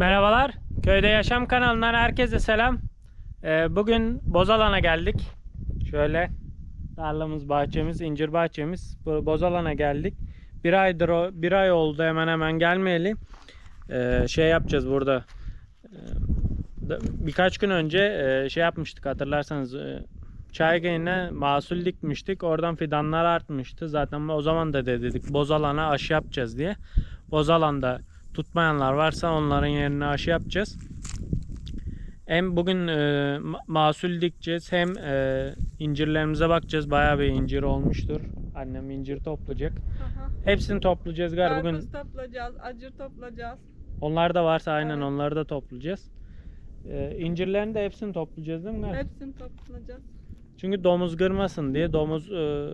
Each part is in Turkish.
Merhabalar. Köyde Yaşam kanalından herkese selam. Ee, bugün Bozalan'a geldik. Şöyle tarlamız, bahçemiz, incir bahçemiz. Bozalan'a geldik. Bir aydır bir ay oldu hemen hemen gelmeyeli. Ee, şey yapacağız burada. Ee, birkaç gün önce e, şey yapmıştık hatırlarsanız. E, Çaygay'ına dikmiştik. Oradan fidanlar artmıştı. Zaten o zaman da dedik Bozalan'a aşı yapacağız diye. Bozalan'da tutmayanlar varsa onların yerine aşı yapacağız. Hem bugün e, ma- mahsul dikeceğiz hem e, incirlerimize bakacağız. Bayağı bir incir olmuştur. Annem incir toplayacak. Aha. Hepsini toplayacağız galiba bugün. Karpuz toplayacağız, acır toplayacağız. Onlar da varsa aynen Evet. onları da toplayacağız. E, incirlerin de hepsini toplayacağız değil mi? Gar? Hepsini toplayacağız. Çünkü domuz kırmasın diye domuz e,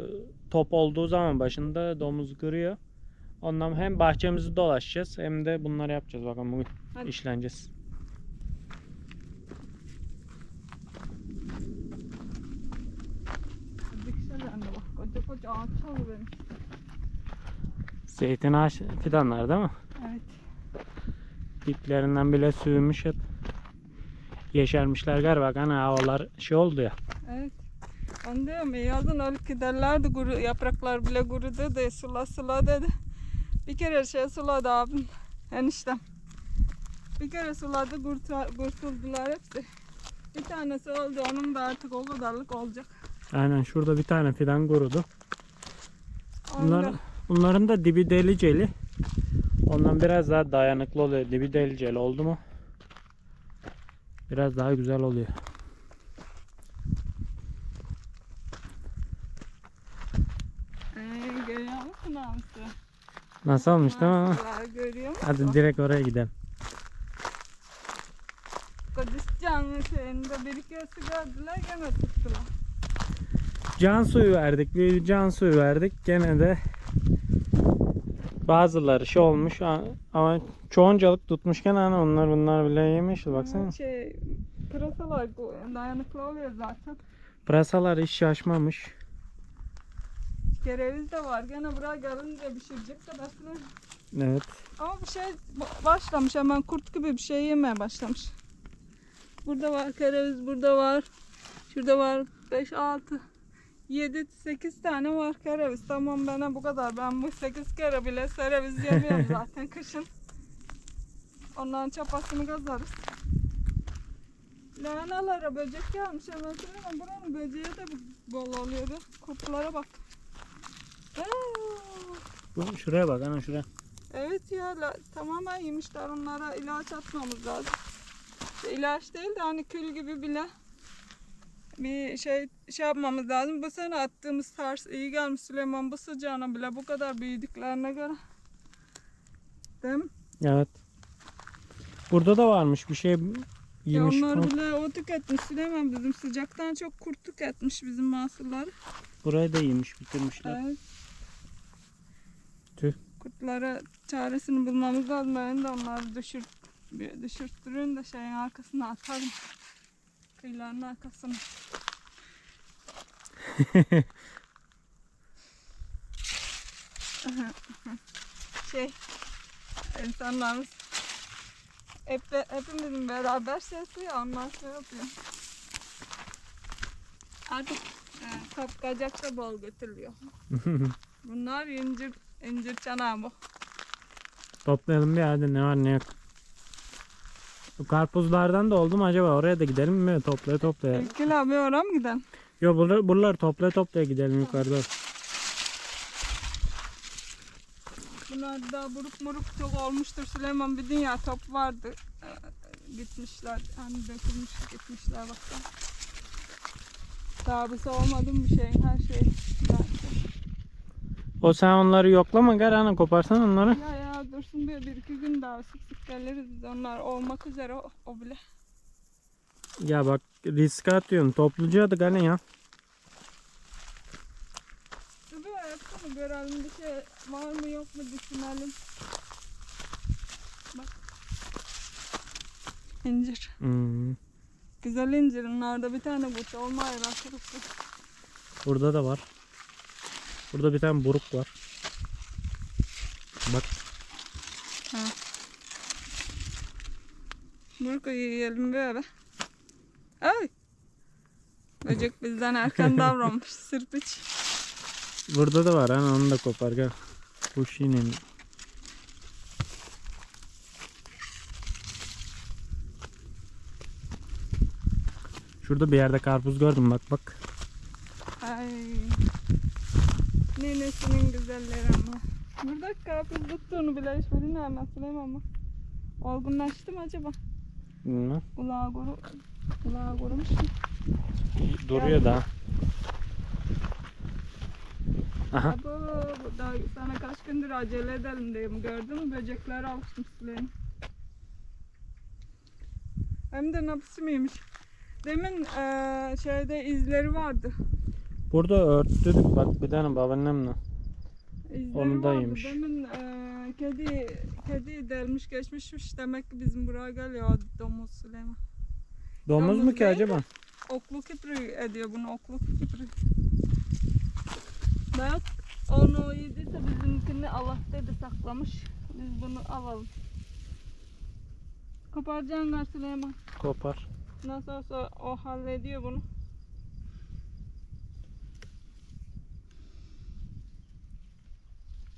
top olduğu zaman başında domuz kırıyor. Ondan hem bahçemizi dolaşacağız hem de bunları yapacağız bakalım bugün Hadi. işleneceğiz. Koca ağaç. Zeytin ağaç fidanlar değil mi? Evet. Diplerinden bile sürmüş hep. Yeşermişler galiba. Hani havalar şey oldu ya. Evet. Ben diyorum ya, yazın öyle giderlerdi kuru, yapraklar bile kurudu de sula sula dedi. Bir kere şey suladı abim eniştem. Bir kere suladı kurtu- kurtuldular hepsi. Bir tanesi oldu onun da artık o kadarlık olacak. Aynen şurada bir tane fidan kurudu. Bunlar, bunların da dibi deliceli. Ondan biraz daha dayanıklı oluyor. Dibi deliceli oldu mu? Biraz daha güzel oluyor. Ee, görüyor musun abisi? Nasıl olmuş değil mi? Maşallah, Görüyor musun? Hadi direkt oraya gidelim. Kudüs canlı şeyinde bir iki gördüler gene tuttular. Can suyu verdik. Bir can suyu verdik. Gene de bazıları şey olmuş ama çoğuncalık tutmuşken hani onlar bunlar bile yemiş. Baksana. Şey, pırasalar dayanıklı oluyor zaten. Pırasalar hiç şaşmamış. Kereviz de var. Gene buraya gelince pişirecek kadasını. Evet. Ama bir şey ba- başlamış hemen kurt gibi bir şey yemeye başlamış. Burada var kereviz, burada var. Şurada var 5, 6, 7, 8 tane var kereviz. Tamam bana bu kadar. Ben bu 8 kere bile kereviz yemiyorum zaten kışın. Onların çapasını kazarız. Lahanalara böcek gelmiş hemen söyleyeyim. Buranın böceği de bol oluyordu. Kurtlara bak. Bu- Şuraya bak ana şuraya. Evet ya la, tamamen yemişler onlara ilaç atmamız lazım. İşte ilaç değil de hani kül gibi bile bir şey şey yapmamız lazım. Bu sene attığımız tars iyi gelmiş Süleyman bu sıcağına bile bu kadar büyüdüklerine göre. Değil mi? Evet. Burada da varmış bir şey Ya yemiş. onlar falan. bile o tüketmiş Süleyman bizim sıcaktan çok kurt tüketmiş bizim mahsulları. Burayı da yemiş bitirmişler. Evet. Kurtlara çaresini bulmamız lazım. Ben de onları düşür, bir düşürttürün de şeyin arkasına atalım. Kıyıların arkasına. şey, insanlarımız hep, hepimizin beraber sesi ya onlar şey yapıyor. Artık e, kapkacak da bol götürülüyor. Bunlar incir, incir çanağı bu. Toplayalım bir hadi ne var ne yok. Bu karpuzlardan da oldu mu acaba? Oraya da gidelim mi? Toplaya toplaya. İlkil abi oraya mı gidelim? Yo buraları, buraları toplaya toplaya gidelim yukarıda. Bunlar da buruk muruk çok olmuştur Süleyman. Bir dünya top vardı. Ee, gitmişler. Hani dökülmüş gitmişler baksana. Sabısı olmadı mı bir şeyin her şey. belki. O sen onları yoklama gel ana koparsan onları. Ya ya dursun bir, bir iki gün daha sık sık geliriz biz onlar olmak üzere o, o bile. Ya bak riske atıyorum. Topluca da gene ya. Bir yapsana görelim bir şey var mı yok mu düşünelim. Bak. İncir. Hmm. Güzel incir. Bunlarda bir tane kurt olmayır arkadaşlar. Burada da var. Burada bir tane buruk var. Bak. Ha. Burada yiyelim böyle. Ay. Böcek bizden erken davranmış. Sırpıç. Burada da var ha onu da kopar gel. Kuş yine. Şurada bir yerde karpuz gördüm bak bak. Ay. Nenesinin güzelleri ama. Burada karpuz tuttuğunu bile hiç bilmem Süleyman ama. Olgunlaştı mı acaba? Bilmem. Kulağı kuru. Kulağı kurumuş mu? Duruyor daha. Aha. Abo, da sana kaç gündür acele edelim diyeyim. Gördün mü böcekler alışmış Süleyman. Hem de napısı mıymış? Demin eee, şeyde izleri vardı. Burada örttüdük bak bir tane babaannemle. Onu da yemiş. Demin eee, kedi kedi delmiş geçmişmiş. Demek ki bizim buraya geliyor domuz Süleyman. Domuz mu Domuz ki değil acaba? Oklu kipri ediyor bunu oklu kipri. Bak onu yediyse bizimkini Allah dedi saklamış. Biz bunu alalım. Koparacaksın Süleyman. Kopar. Nasıl olsa o hallediyor bunu.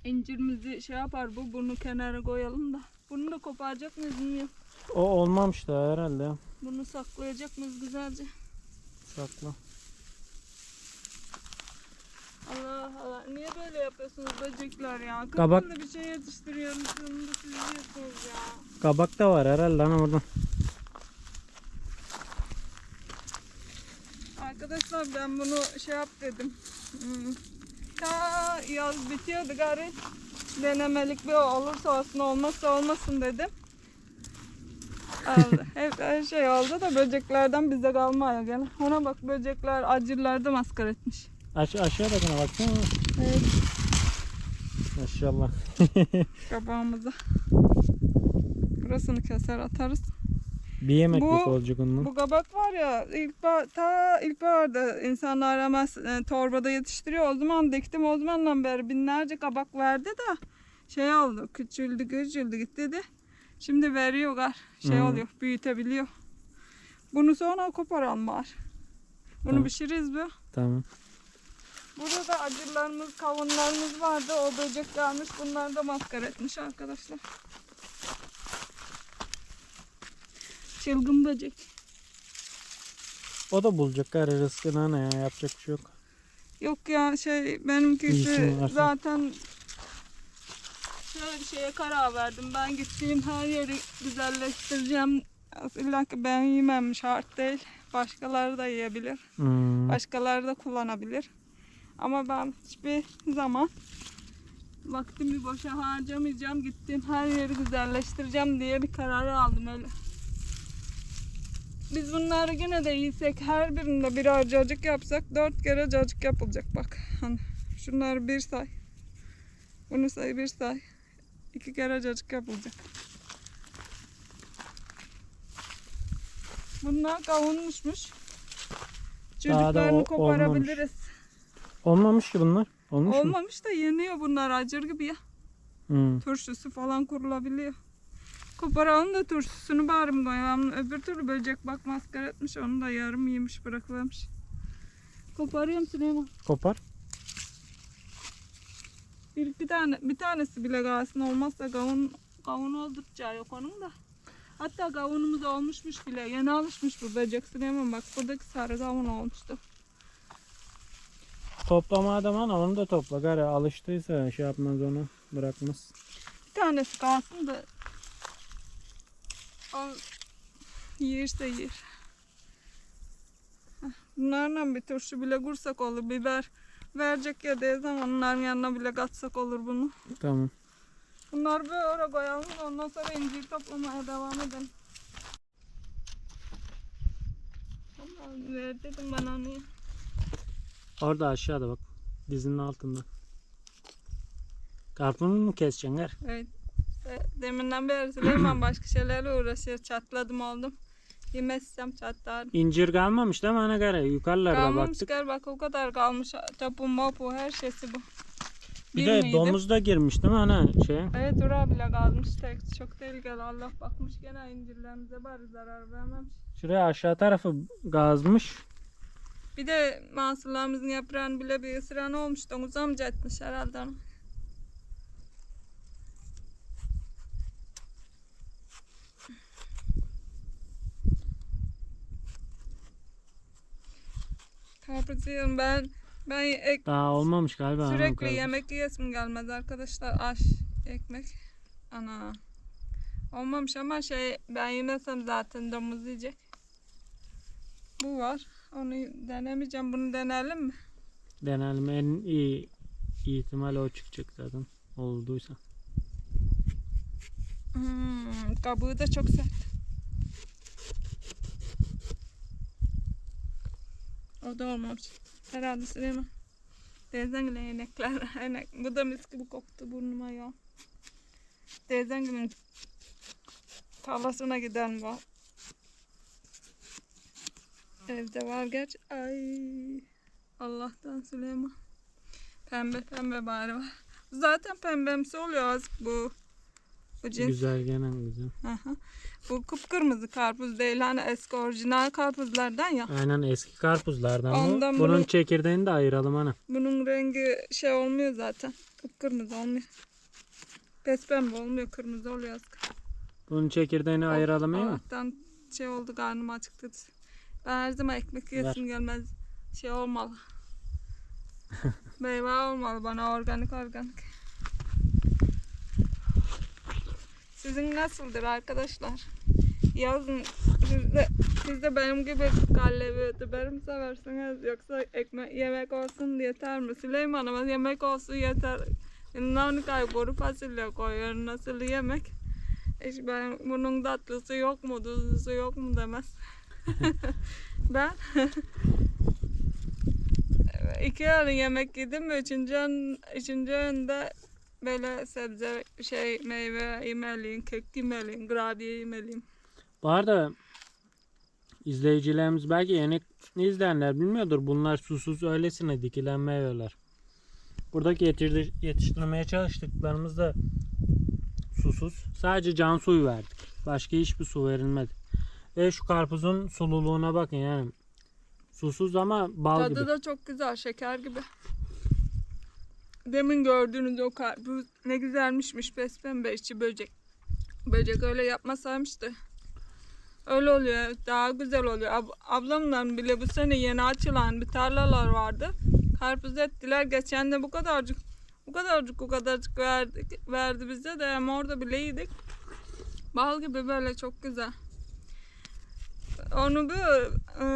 İncirimizi şey yapar bu bunu kenara koyalım da. Bunu da koparacak mıyız bilmiyorum. O olmamış da herhalde. Bunu saklayacak mıyız güzelce? Sakla. Allah Allah. Niye böyle yapıyorsunuz böcekler ya? Kabak- Kafamda bir şey yetiştiriyorum. Bunu da siz yiyorsunuz ya. Kabak da var herhalde hani oradan. Arkadaşlar ben bunu şey yap dedim. Hmm. Ta yaz bitiyordu gari. Denemelik bir olursa olsun olmazsa olmasın dedim. Aldı. Hep her şey oldu da böceklerden bize kalmıyor gene. Ona bak böcekler acırlarda maskar etmiş. Aş aşağı bakına baksana. Evet. Maşallah. Kabağımıza. Burasını keser atarız. Bir yemeklik Bu- olacak onun. Bu kabak var ya ilk ta ilkbaharda insanlar hemen e, torbada yetiştiriyor. O zaman diktim o zamandan beri binlerce kabak verdi de şey oldu küçüldü küçüldü gitti de. Şimdi veriyorlar şey Hmm. oluyor büyütebiliyor. Bunu sonra koparalım var. Bunu Tamam. pişiririz bu. Tamam. Burada da acılarımız, kavunlarımız vardı. O böcek gelmiş. Bunlar da maskara etmiş arkadaşlar. Çılgın böcek. O da bulacak gari rızkını ana ya yapacak bir şey yok. Yok ya şey İyisini varsa. zaten şöyle bir şeye karar verdim. Ben gittiğim her yeri güzelleştireceğim. İlla ki ben yemem şart değil. Başkaları da yiyebilir. Hmm. Başkaları da kullanabilir. Ama ben hiçbir zaman vaktimi boşa harcamayacağım. Gittiğim her yeri güzelleştireceğim diye bir karar aldım öyle. Biz bunları yine de yiysek her birinde birer cacık yapsak dört kere cacık yapılacak bak. Hani şunları bir say. Bunu say bir say. İki kere cacık yapılacak. Bunlar kavunmuşmuş. Çocuklarını o- koparabiliriz. Olmamış ki bunlar. Olmuş mu? Olmamış da yeniyor bunlar acır gibi ya. Hmm. Turşusu falan kurulabiliyor. Koparalım da turşusunu bari mi koyalım. Öbür türlü böcek bak maskara etmiş onu da yarım yemiş bırakıvermiş. Koparıyorum Süleyman. Kopar. Bir iki tane, bir tanesi bile kalsın olmazsa kavun, kavun oldukça yok onun da. Hatta kavunumuz olmuşmuş bile. Yeni alışmış bu böcek Süleyman bak buradaki sarı kavun olmuştu. Toplama adam ana onu da topla gari alıştıysa şey yapmaz onu bırakmaz. Bir tanesi kalsın da o yiyirse yer. Heh, Bunlarla bir turşu bile kursak olur. Biber verecek ya diye zaman onların yanına bile katsak olur bunu. Tamam. Bunları böyle koyalım ondan sonra incir toplamaya devam edelim. Ver dedim bana ya. Orada aşağıda bak. Dizinin altında. Karpuz mu keseceksin gar? Evet. İşte deminden beri Süleyman başka şeylerle uğraşıyor. Çatladım oldum. Yemezsem çatlarım. İncir kalmamış değil mi ana gari? Yukarılarda Kalmamış baktık. gel bak o kadar kalmış. Tapu mapu her şeysi bu. Bir Bir de miydi? domuz da girmiş değil mi ana şey? Evet ora bile kalmış tek. Çok tehlikeli. Allah bakmış gene incirlerimize bari zarar vermemiş. Şuraya aşağı tarafı gazmış. Bir de mahsullerimizin yaprağını bile bir ısıran olmuş. Domuz amca etmiş herhalde onu. Yiyorum ben. Ben ek, Daha olmamış galiba. sürekli yemek yiyesim gelmez arkadaşlar. Aş, ekmek. Ana. Olmamış ama şey ben yemesem zaten domuz yiyecek. Bu var. Onu denemeyeceğim. Bunu deneyelim mi? Denelim en iyi ihtimal o çıkacak zaten. Olduysa. Hmm, kabuğu da çok sert. O da olmamış. Herhalde Süleyman. Teyzen gibi inekler. Inek. Bu da mis gibi koktu burnuma ya. Teyzen gibi tarlasına giden var. Evde var geç. Ay. Allah'tan Süleyman. Pembe pembe bari var. Zaten pembemsi oluyor az bu. Bu cins. Güzel gene güzel. Aha. Bu kıpkırmızı karpuz değil hani eski orijinal karpuzlardan ya. Aynen eski karpuzlardan Ondan bu. Bunun bunu- çekirdeğini de ayıralım ana. Bunun rengi şey olmuyor zaten. Kıpkırmızı olmuyor. Pespembe olmuyor kırmızı oluyor az. Bunun çekirdeğini ayıralım iyi mi? Allah'tan şey oldu karnım acıktı. Ben her zaman ekmek yesim gelmez. Şey olmalı. Meyve olmalı bana organik organik. Sizin nasıldır arkadaşlar? Yazın siz de, siz de benim gibi kallebi biber mi seversiniz yoksa ekmek yemek olsun yeter mi? Süleyman'ıma yemek olsun yeter. Yanına kay kuru fasulye koyuyor nasıl yemek? İşte ben bunun tatlısı yok mu, tuzlusu yok mu demez. ben iki öğün yemek yedim mi üçüncü, öğün, üçüncü öğünde böyle sebze şey meyve yemeliyim, kek yemeliyim, kurabiye yemeliyim. Bu arada izleyicilerimiz belki yeni izleyenler bilmiyordur. Bunlar susuz öylesine dikilen meyveler. Buradaki yetiştirmeye çalıştıklarımız da susuz. Sadece can suyu verdik. Başka hiçbir su verilmedi. Ve şu karpuzun sululuğuna bakın yani. Susuz ama bal Tadı gibi. da çok güzel, şeker gibi. Demin gördüğünüz o karpuz ne güzelmişmiş pembe içi böcek. Böcek öyle yapmasaymıştı. Öyle oluyor, daha güzel oluyor. Ab- ablamla bile bu sene yeni açılan bir tarlalar vardı. Karpuz ettiler. Geçen de bu kadarcık, bu kadarcık, bu kadarcık verdi, verdi bize de ama orada bile yedik. Bal gibi böyle çok güzel. Onu bir e,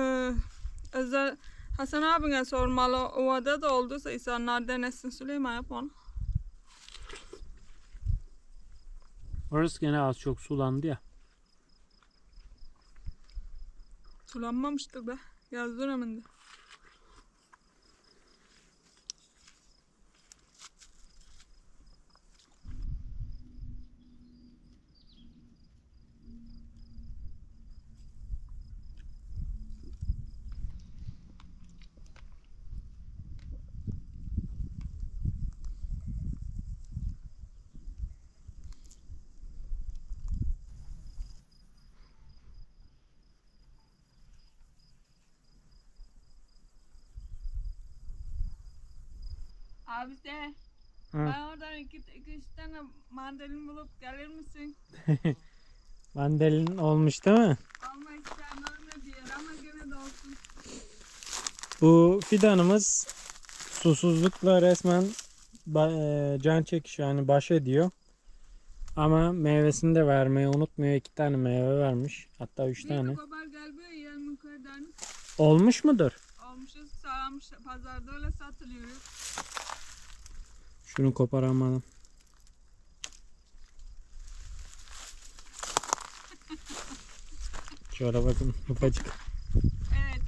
özel Hasan abine sormalı. Ovada da olduysa insanlar denesin. Süleyman yap onu. Orası gene az çok sulandı ya. Sulanmamıştır be. Yaz döneminde. Abi de Hı. ben oradan iki, iki üç tane mandalin bulup gelir misin? Mandalin olmuş değil mi? Almak istemem ne diyor ama gene de olsun. Bu fidanımız susuzlukla resmen ba- e, can çekişiyor yani baş ediyor. Ama meyvesini de vermeyi unutmuyor. İki tane meyve vermiş. Hatta üç Bir tane. kabar galiba yiyelim yukarıdan. Olmuş mudur? Almışız sağlamış pazarda öyle satılıyor. Şunu koparamadım. Şöyle bakın ufacık. Evet.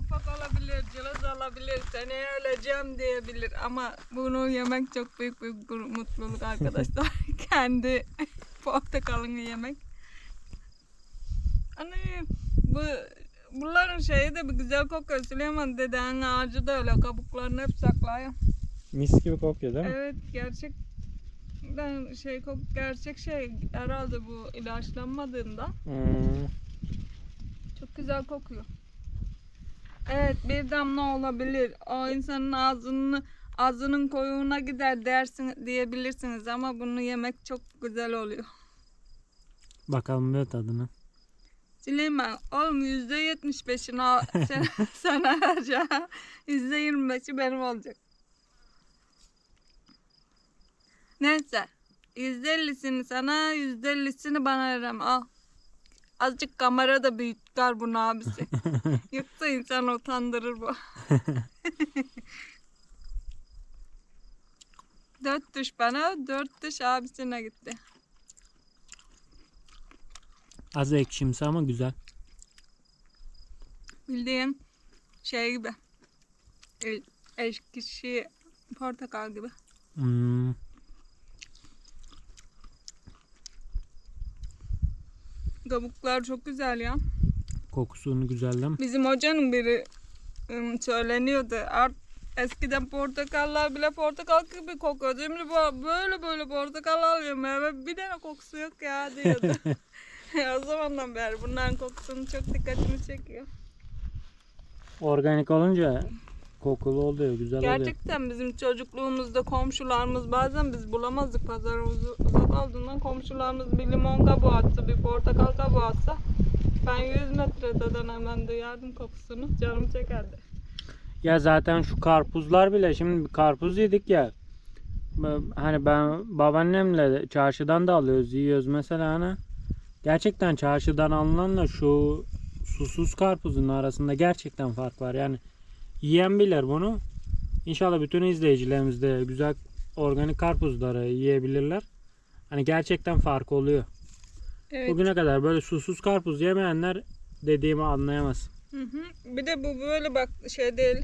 Ufak olabilir, cılız olabilir, seneye öleceğim diyebilir ama bunu yemek çok büyük bir mutluluk arkadaşlar. Kendi portakalını yemek. Hani bu bunların şeyi de bir güzel kokuyor. Süleyman dedenin ağacı da öyle kabuklarını hep saklıyor. Mis gibi kokuyor değil mi? Evet gerçek ben şey kok gerçek şey herhalde bu ilaçlanmadığında Hmm. çok güzel kokuyor. Evet bir damla olabilir. O insanın ağzını ağzının koyuğuna gider dersin diyebilirsiniz ama bunu yemek çok güzel oluyor. Bakalım bir tadına. Süleyman oğlum yüzde yetmiş beşini sana vereceğim. Yüzde yirmi beşi benim olacak. Neyse. Yüzde ellisini sana, yüzde ellisini bana verem. Al. Azıcık kamera da büyüt çıkar bunu abisi. Yoksa insan utandırır bu. dört düş bana, dört düş abisine gitti. Az ekşimsi ama güzel. Bildiğin şey gibi. Eşkişi portakal gibi. Hmm. Kabuklar çok güzel ya. Kokusunu güzel değil mi? Bizim hocanın biri ım, söyleniyordu. Art eskiden portakallar bile portakal gibi kokuyordu. Şimdi böyle böyle portakal alıyor meyve bir tane kokusu yok ya diyordu. o zamandan beri bunların kokusunu çok dikkatimi çekiyor. Organik olunca kokulu oluyor, güzel oluyor. Gerçekten bizim çocukluğumuzda komşularımız bazen biz bulamazdık pazar uz- uzak olduğundan komşularımız bir limon kabuğu atsa bir portakal kabuğu atsa ben 100 metreden hemen duyardım kokusunu canım çekerdi. Ya zaten şu karpuzlar bile şimdi bir karpuz yedik ya. Ben- Hani ben babaannemle çarşıdan da alıyoruz, yiyoruz mesela hani. Gerçekten çarşıdan alınanla şu susuz karpuzun arasında gerçekten fark var. Yani yiyen bilir bunu. İnşallah bütün izleyicilerimiz de güzel organik karpuzları yiyebilirler. Hani gerçekten fark oluyor. Evet. Bugüne kadar böyle susuz karpuz yemeyenler dediğimi anlayamaz. Hı hı. Bir de bu böyle bak şey değil.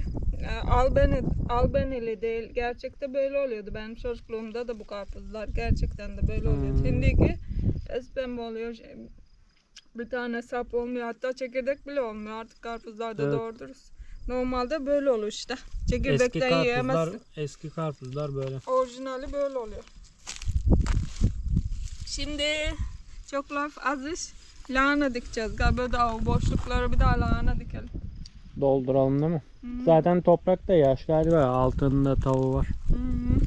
e, Albeni, albenili değil. Gerçekte böyle oluyordu. Benim çocukluğumda da bu karpuzlar gerçekten de böyle oluyordu. Hmm. Şimdiki pembe oluyor. Şey, Bir tane sap olmuyor. Hatta çekirdek bile olmuyor. Artık karpuzlarda Evet. doğru dürüst. Normalde böyle oluyor işte. Eski Çekirdekten karpuzlar, yiyemezsin. eski karpuzlar böyle. Orijinali böyle oluyor. Şimdi çok laf az iş. Lahana dikeceğiz. Galiba da o boşluklara bir daha lahana dikelim. Dolduralım değil mi? Hı. Zaten toprak da yaş galiba. Altında tavuğu var. Hı hı.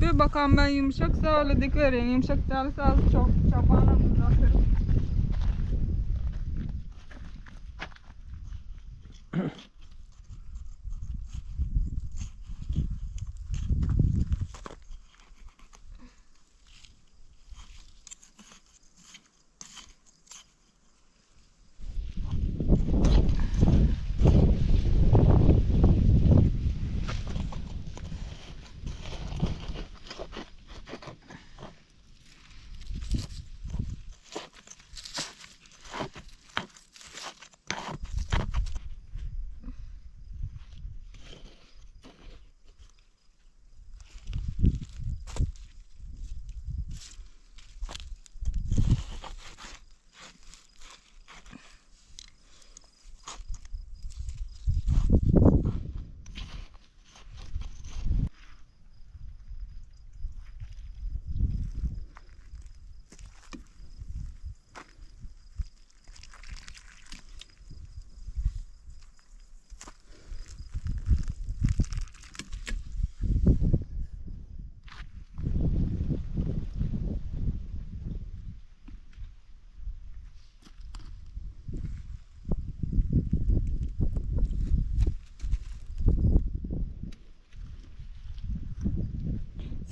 Bir bakalım ben yumuşaksa öyle dik vereyim. Yumuşak değilse az çok çapağına uzatırım.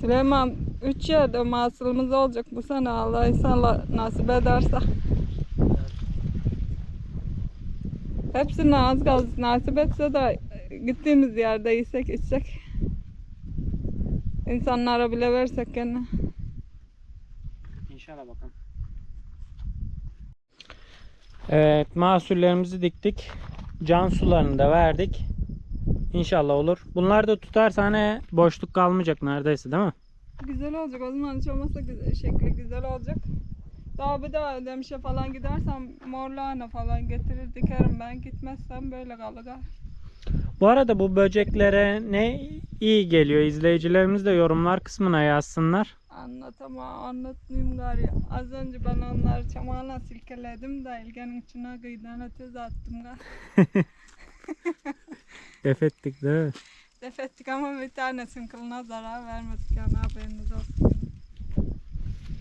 Süleyman 3 yerde mahsulümüz olacak bu sene Allah inşallah nasip ederse. Hepsini az kaldı nasip etse de gittiğimiz yerde yesek içsek. İnsanlara bile versek gene. İnşallah bakalım. Evet mahsullerimizi diktik. Can sularını da verdik. İnşallah olur. Bunlar da tutarsa hani boşluk kalmayacak neredeyse değil mi? Güzel olacak o zaman hiç olmazsa güzel, şekli güzel olacak. Daha bir daha Ödemiş'e falan gidersem mor lahana falan getirir dikerim ben gitmezsem böyle kalır. Bu arada bu böceklere ne iyi geliyor. İzleyicilerimiz de yorumlar kısmına yazsınlar. Anlatamam, anlatmayayım gari. Az önce ben onları çamağına silkeledim de ilgenin içine gıydana tuz attım gari. Def ettik değil mi? Def ettik ama bir tanesinin kılına zarar vermedik yani haberiniz olsun.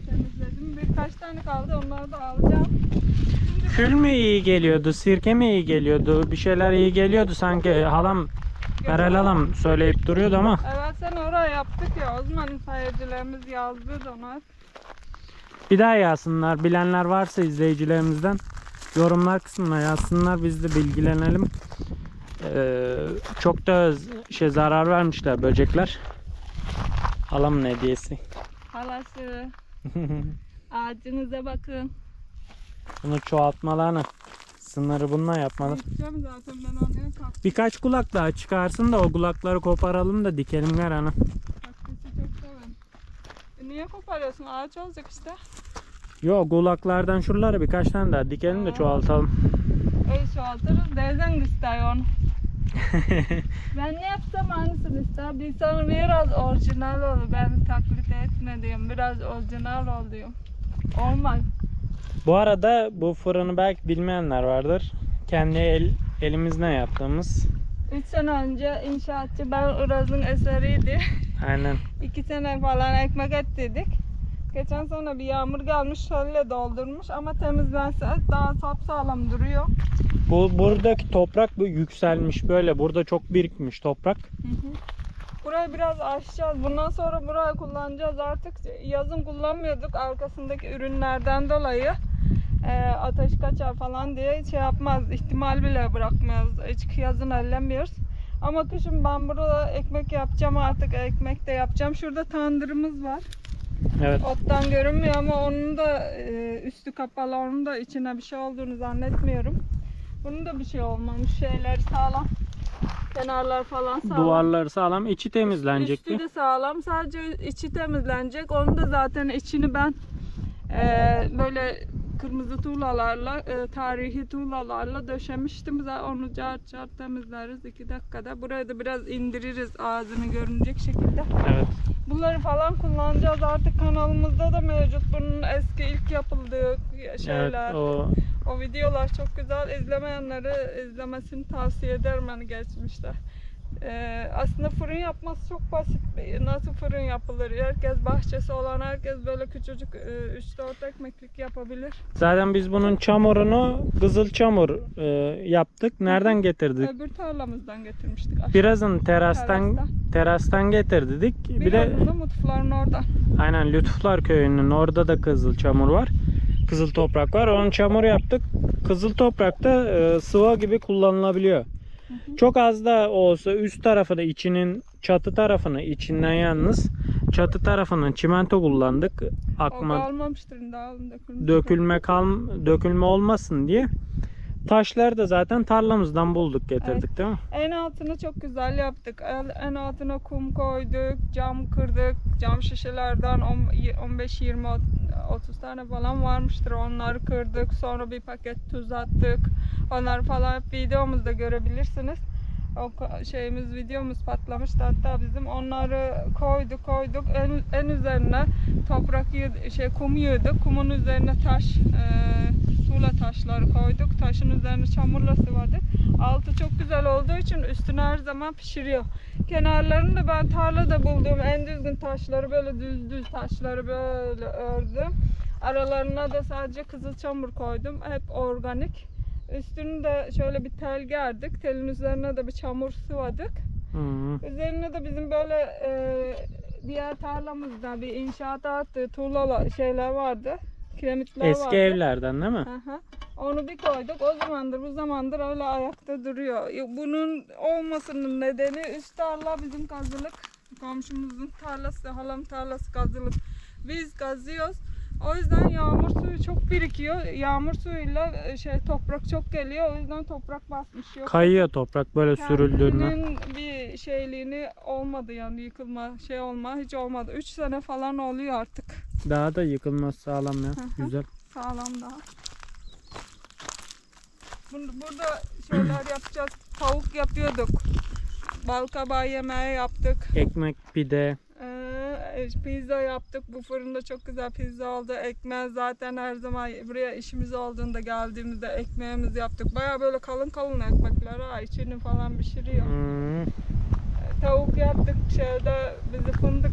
Temizledim. Birkaç tane kaldı onları da alacağım. Kül mü iyi geliyordu? Sirke mi iyi geliyordu? Bir şeyler iyi geliyordu sanki. Halam Meral halam söyleyip duruyordu ama. Evet sen oraya yaptık ya o zaman seyircilerimiz yazdı onlar. Bir daha yazsınlar. Bilenler varsa izleyicilerimizden yorumlar kısmına yazsınlar. Biz de bilgilenelim. Ee, çok da şey zarar vermişler böcekler. Halamın hediyesi. Halası ağacınıza bakın. Bunu çoğaltmalarını sınırı bununla yapmalı. Gideceğim zaten ben oraya kalktım. Birkaç kulak daha çıkarsın da o kulakları koparalım da dikelim çok severim. E niye koparıyorsun? Ağaç olacak işte. Yok kulaklardan şuraları birkaç tane daha dikelim de çoğaltalım. Öyle çoğaltırız. Teyzen de istiyor onu. ben ne yapsam aynısını ister. Bir sana biraz orijinal ol. Ben taklit etme diyorum. Biraz orijinal ol diyorum. Olmaz. Bu arada bu fırını belki bilmeyenler vardır. Kendi el, elimizle yaptığımız. 3 sene önce inşaatçı ben Uraz'ın eseriydi. Aynen. 2 sene falan ekmek ettiydik. Geçen sene bir yağmur gelmiş şöyle doldurmuş ama temizlense daha sapsağlam duruyor. Bu buradaki toprak bu yükselmiş böyle. Burada çok birikmiş toprak. Burayı biraz aşacağız. Bundan sonra burayı kullanacağız. Artık yazın kullanmıyorduk arkasındaki ürünlerden dolayı. Ee, ateş kaçar falan diye şey yapmaz. ihtimal bile bırakmıyoruz. Hiç yazın ellemiyoruz. Ama kışın ben burada ekmek yapacağım artık. Ekmek de yapacağım. Şurada tandırımız var. Evet. Ottan görünmüyor ama onun da e, üstü kapalı. Onun da içine bir şey olduğunu zannetmiyorum. Bunun da bir şey olmamış. Şeyler sağlam. Kenarlar falan sağlam. Duvarları sağlam, içi temizlenecekti. Üstü de sağlam. Sadece içi temizlenecek. Onu da zaten içini ben e, böyle kırmızı tuğlalarla, e, tarihi tuğlalarla döşemiştim. Zaten onu cart cart temizleriz iki dakikada. Burayı da biraz indiririz ağzını görünecek şekilde. Evet. Bunları falan kullanacağız. Artık kanalımızda da mevcut. Bunun eski ilk yapıldığı şeyler. Evet, o O videolar çok güzel. İzlemeyenlere izlemesini tavsiye ederim hani geçmişte. Ee, aslında fırın yapması çok basit. Nasıl fırın yapılır? Herkes bahçesi olan herkes böyle küçücük e, 3-4 ekmeklik yapabilir. zaten biz bunun çamurunu kızıl çamur e, yaptık. Nereden getirdik? Öbür tarlamızdan getirmiştik. aşağı Birazın terastan terastan. terastan getirdik. Bir de Birazını da mutfağın orada. aynen Lütuflar köyünün orada da kızıl çamur var. Kızıl toprak var. Onun çamur yaptık. Kızıl toprakta e, sıva gibi kullanılabiliyor. Çok az da olsa üst tarafını içinin çatı tarafını içinden yalnız çatı tarafının çimento kullandık. O Akma kalmamıştır. Daha dökülmüş. dökülme kalm dökülme olmasın diye. Taşları da zaten tarlamızdan bulduk getirdik değil mi? En altını çok güzel yaptık. En- altına kum koyduk, cam kırdık. Cam şişelerden on- 15 20 ot- 30 tane falan varmıştır. Onları kırdık. Sonra bir paket tuz attık. Onları falan videomuzda görebilirsiniz. O şeyimiz videomuz patlamıştı. Hatta bizim onları koyduk koyduk. En, en üzerine toprak şey kum yığdık. Kumun üzerine taş e, tuğla taşları koyduk. Taşın üzerine çamurla sıvadık altı çok güzel olduğu için üstüne her zaman pişiriyor. Kenarlarını da ben tarlada bulduğum en düzgün taşları böyle düz düz taşları böyle ördüm. Aralarına da sadece kızıl çamur koydum. Hep organik Üstünü de şöyle bir tel gerdik. Telin üzerine de bir çamur sıvadık. Hı. Üzerine de bizim böyle e, diğer tarlamızda bir inşaata attığı tuğla şeyler vardı. Kiremitler Eski vardı. evlerden değil mi? Hı. Onu bir koyduk. O zamandır bu zamandır öyle ayakta duruyor. Bunun olmasının nedeni üst tarla bizim kazılık. Komşumuzun tarlası, halam tarlası kazılık. Biz kazıyoruz. O yüzden yağmur suyu çok birikiyor. Yağmur suyuyla e, şey toprak çok geliyor. O yüzden toprak basmış yok. Kayıyor toprak böyle sürüldüğünde. Bir şeyliğini olmadı yani yıkılma şey olma hiç olmadı. 3 sene falan oluyor artık. Daha da yıkılmaz sağlam ya. Güzel. Sağlam daha. Burada şeyler yapacağız. Tavuk yapıyorduk. bal kabağı yemeği yaptık. Ekmek, pide. Pizza yaptık. Bu fırında çok güzel pizza oldu. Ekmeği zaten her zaman buraya işimiz olduğunda geldiğimizde ekmeğimizi yaptık. Baya böyle kalın kalın ekmekler ha. içini falan pişiriyor. Hmm. Tavuk yaptık şeyde bizi fındık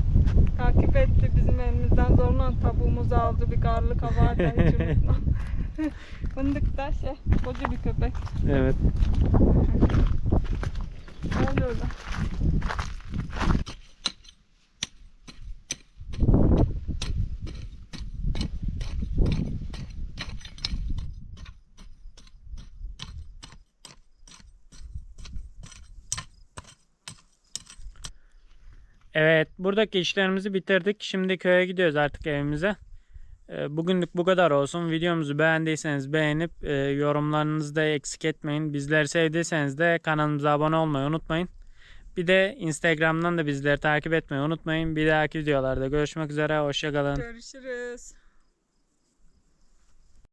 takip etti. Bizim elimizden zorla tavuğumuzu aldı. Bir karlı kabağı da hiç unutmam. fındık da şey koca bir köpek. Evet. Öyle öyle. Evet, buradaki işlerimizi bitirdik. Şimdi köye gidiyoruz artık evimize. Ee, Bugünlük bu kadar olsun. Videomuzu beğendiyseniz beğenip e, yorumlarınızı da eksik etmeyin. Bizleri sevdiyseniz de kanalımıza abone olmayı unutmayın. Bir de Instagram'dan da bizleri takip etmeyi unutmayın. Bir dahaki videolarda görüşmek üzere. Hoşçakalın. Görüşürüz.